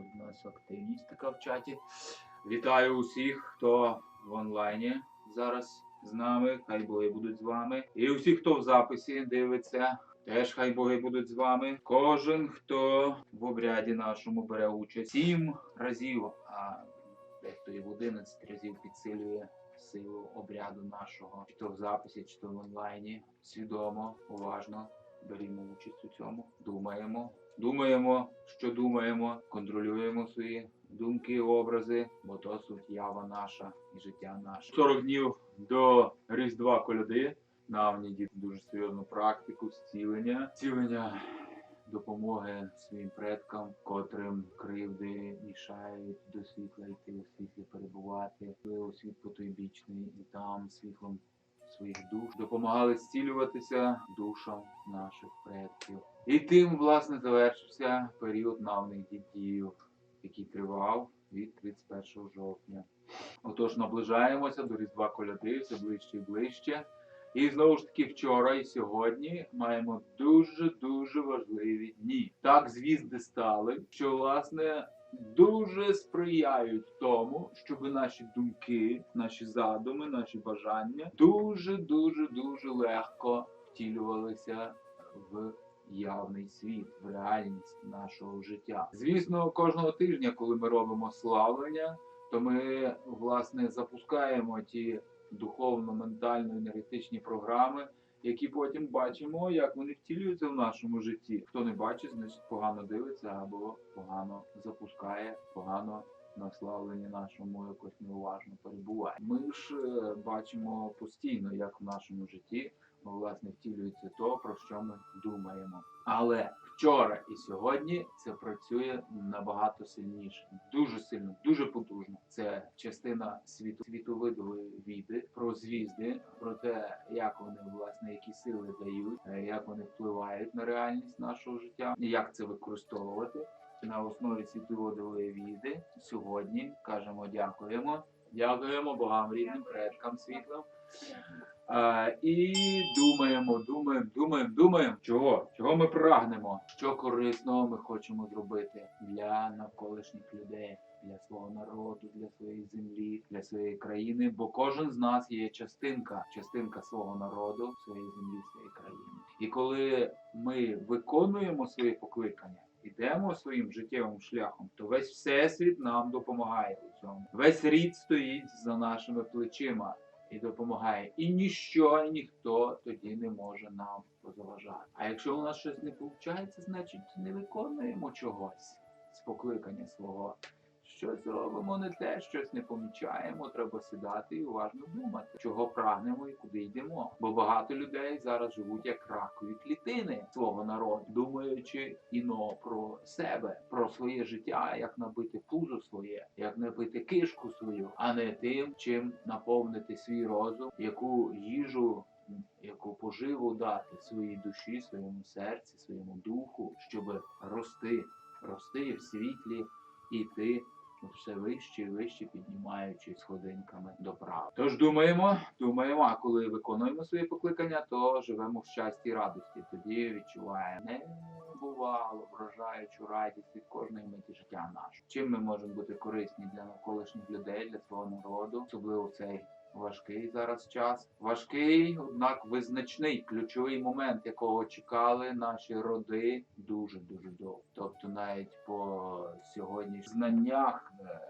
тут у нас активність така в чаті. Вітаю усіх, хто в онлайні зараз з нами. Хай боги будуть з вами. І усіх, хто в записі дивиться. Теж хай боги будуть з вами. Кожен, хто в обряді нашому бере участь, сім разів, а дехто і в 11 разів підсилює силу обряду нашого, чи то в записі, чи то в онлайні. Свідомо, уважно берімо участь у цьому, думаємо. Думаємо, що думаємо, контролюємо свої думки, образи, бо то суть ява наша і життя наше. 40 днів до Різдва коляди. Навні діти дуже серйозну практику зцілення, зцілення допомоги своїм предкам, котрим кривди мішають до світла йти у світлі перебувати, у світ потойбічний і там світлом своїх душ допомагали зцілюватися душам наших предків. І тим, власне, завершився період навних дідів, який тривав від 31 жовтня. Отож, наближаємося до Різдва Коляди, все ближче і ближче. І знову ж таки, вчора і сьогодні маємо дуже дуже важливі дні. Так звізди стали, що власне дуже сприяють тому, щоб наші думки, наші задуми, наші бажання дуже дуже дуже легко втілювалися в явний світ, в реальність нашого життя. Звісно, кожного тижня, коли ми робимо славлення, то ми власне запускаємо ті духовно-ментально-енергетичні програми, які потім бачимо, як вони втілюються в нашому житті. Хто не бачить, значить погано дивиться або погано запускає, погано наславлені нашому якось неуважно перебуває. Ми ж е, бачимо постійно, як в нашому житті ну, власне втілюється то, про що ми думаємо. Але вчора і сьогодні це працює набагато сильніше, дуже сильно, дуже потужно. Це частина світу світовидової віди про звізди, про те, як вони власне які сили дають, е, як вони впливають на реальність нашого життя, і як це використовувати на основі світовидової віди. Сьогодні кажемо дякуємо. Дякуємо богам, рідним предкам світлом. А, і думаємо, думаємо, думаємо, думаємо, чого? Чого ми прагнемо? Що корисного ми хочемо зробити для навколишніх людей, для свого народу, для своєї землі, для своєї країни. Бо кожен з нас є частинка, частинка свого народу, своєї землі, своєї країни. І коли ми виконуємо свої покликання. Ідемо своїм життєвим шляхом, то весь всесвіт нам допомагає у цьому. Весь рід стоїть за нашими плечима і допомагає. І ніщо, і ніхто тоді не може нам позаважати. А якщо у нас щось не виходить, значить не виконуємо чогось з покликання свого. Щось робимо не те, щось не помічаємо. Треба сідати і уважно думати, чого прагнемо і куди йдемо. Бо багато людей зараз живуть як ракові клітини свого народу, думаючи іно про себе, про своє життя, як набити пузо своє, як набити кишку свою, а не тим, чим наповнити свій розум, яку їжу. Яку поживу дати своїй душі, своєму серці, своєму духу, щоб рости, рости в світлі і йти все вище і вище піднімаючись сходинками до права. Тож думаємо, думаємо, а коли виконуємо свої покликання, то живемо в щасті і радості. Тоді відчуваємо небувало вражаючу радість від кожної миті життя нашого. Чим ми можемо бути корисні для навколишніх людей, для свого народу, особливо в цей. Важкий зараз час. Важкий, однак визначний, ключовий момент, якого чекали наші роди дуже дуже довго. Тобто, навіть по сьогодні знаннях, е,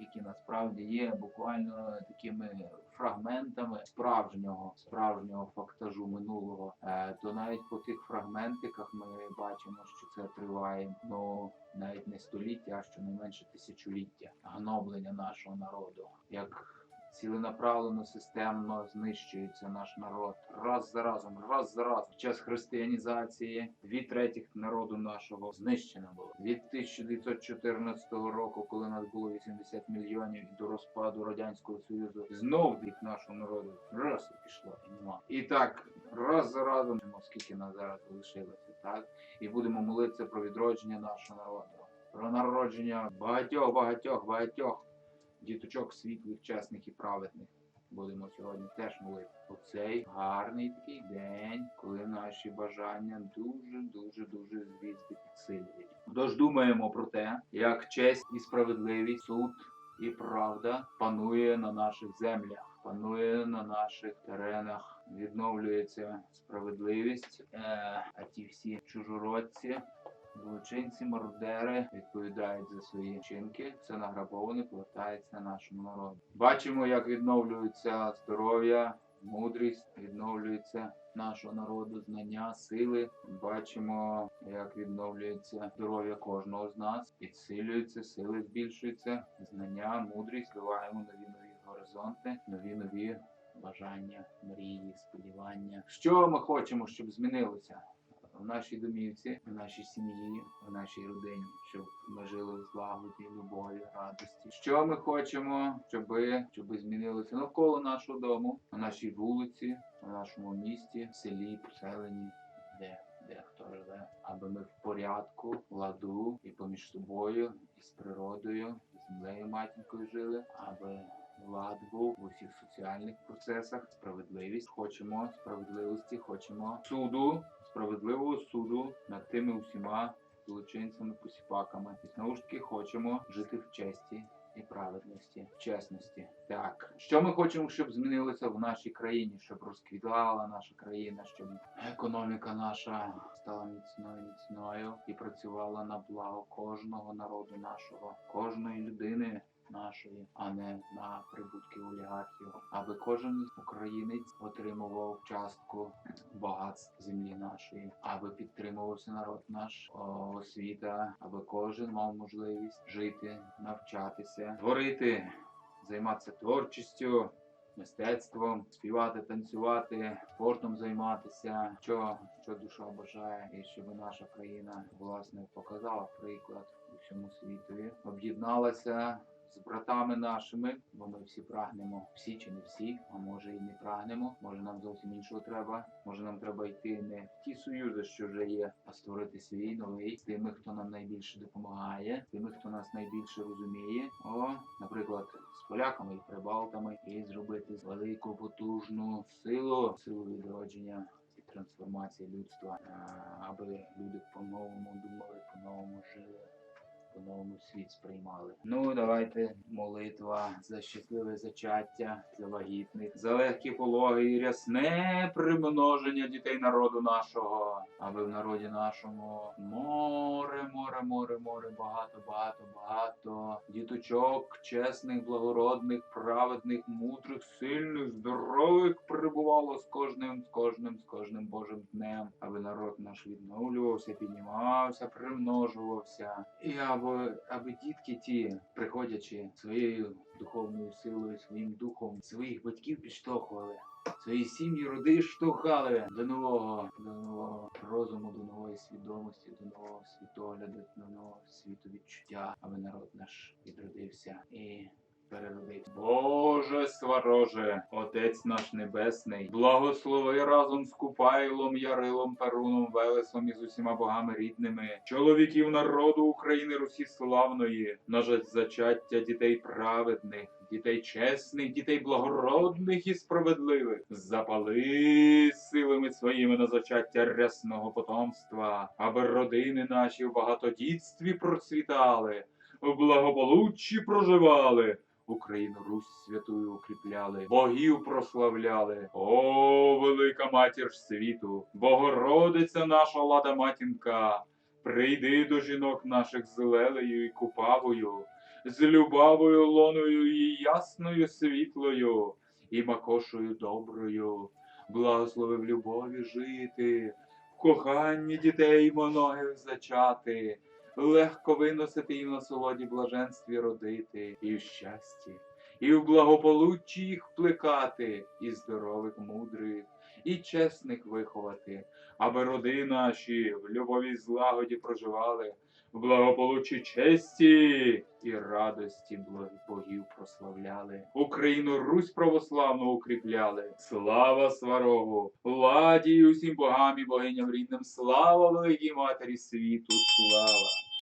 які насправді є буквально такими фрагментами справжнього справжнього фактажу минулого, е, то навіть по тих фрагментиках ми бачимо, що це триває ну навіть не століття, а щонайменше тисячоліття гноблення нашого народу. як ціленаправлено, системно знищується наш народ раз за разом, раз за разом. В час християнізації дві третіх народу нашого знищено було від 1914 року, коли нас було 80 мільйонів, до розпаду радянського союзу знов від нашого народу раз і пішло і нема. І так раз за разом, скільки нас зараз лишилося, так і будемо молитися про відродження нашого народу, про народження багатьох, багатьох, багатьох діточок світлих, чесних і праведних. будемо сьогодні теж молити. Оцей гарний такий день, коли наші бажання дуже, дуже, дуже звідси підсилюють. Тож думаємо про те, як честь і справедливість, суд і правда панує на наших землях, панує на наших теренах, відновлюється справедливість, е, а ті всі чужородці. Злочинці, мародери відповідають за свої вчинки. Все награбоване повертається нашому народу. Бачимо, як відновлюється здоров'я, мудрість, відновлюється нашого народу, знання, сили. Бачимо, як відновлюється здоров'я кожного з нас, підсилюється, сили збільшуються, знання, мудрість, вливаємо нові нові горизонти, нові нові бажання, мрії, сподівання. Що ми хочемо, щоб змінилося? В нашій домівці, в нашій сім'ї, в нашій родині, щоб ми жили в злагоді, любові, радості. Що ми хочемо, щоб, щоб змінилося навколо нашого дому, на нашій вулиці, на нашому місті, селі, поселенні, де, де хто живе, аби ми в порядку, ладу і поміж собою, і з природою, і землею матінкою жили, аби лад був в усіх соціальних процесах, справедливість. Хочемо справедливості, хочемо суду, справедливого суду над тими усіма злочинцями, посіпаками. І знову ж таки хочемо жити в честі. І праведності, в чесності. Так, що ми хочемо, щоб змінилося в нашій країні, щоб розквітала наша країна, щоб економіка наша стала міцною, міцною і працювала на благо кожного народу нашого, кожної людини нашої, а не на прибутки олігархів, аби кожен українець отримував частку багатств землі нашої, аби підтримувався народ наш, освіта, аби кожен мав можливість жити, навчатися, творити, займатися творчістю. Мистецтвом, співати, танцювати, спортом займатися, що, що душа бажає, і щоб наша країна власне показала приклад усьому світові, об'єдналася з братами нашими, бо ми всі прагнемо, всі чи не всі, а може і не прагнемо. Може нам зовсім іншого треба. Може нам треба йти не в ті союзи, що вже є, а створити свій новий з тими, хто нам найбільше допомагає, з тими, хто нас найбільше розуміє. О, наприклад, з поляками і прибалтами, і зробити велику потужну силу, силу відродження. Трансформації людства, аби люди по-новому думали, по-новому жили по-новому світ сприймали. Ну, давайте молитва за щасливе зачаття, за вагітних, за легкі пологи і рясне примноження дітей народу нашого, аби в народі нашому море, море, море, море, багато, багато, багато діточок, чесних, благородних, праведних, мудрих, сильних, здорових прибувало з кожним, з кожним, з кожним Божим днем, аби народ наш відновлювався, піднімався, примножувався, і аби, аби дітки ті, приходячи своєю духовною силою, своїм духом, своїх батьків підштовхували. Свої сім'ї, роди штовхали до нового, до нового розуму, до нової свідомості, до нового світогляду, до нового світовідчуття, аби народ наш відродився і переродився. Боже свароже, Отець наш Небесний, благослови разом з Купайлом, Ярилом, Перуном, Велесом і з усіма богами рідними, чоловіків народу України Русі славної, на зачаття дітей праведних. Дітей чесних, дітей благородних і справедливих, запали силами своїми на зачаття рясного потомства, аби родини наші в багатодітстві процвітали, в благополуччі проживали. Україну Русь святую укріпляли, богів прославляли. О, велика матір світу, Богородиця наша лада матінка, прийди до жінок наших з лелею і купавою, з любавою лоною і ясною світлою, і макошою доброю, благослови в любові жити, в коханні дітей моногих зачати легко виносити і в насолоді блаженстві родити, і в щасті, і в благополуччі їх плекати, і здорових, мудрих, і чесних виховати, аби роди наші в любові злагоді проживали, в благополуччі честі і радості богів прославляли. Україну Русь православну укріпляли. Слава сварогу, ладі й усім богам і богиням рідним, слава великій матері світу, слава!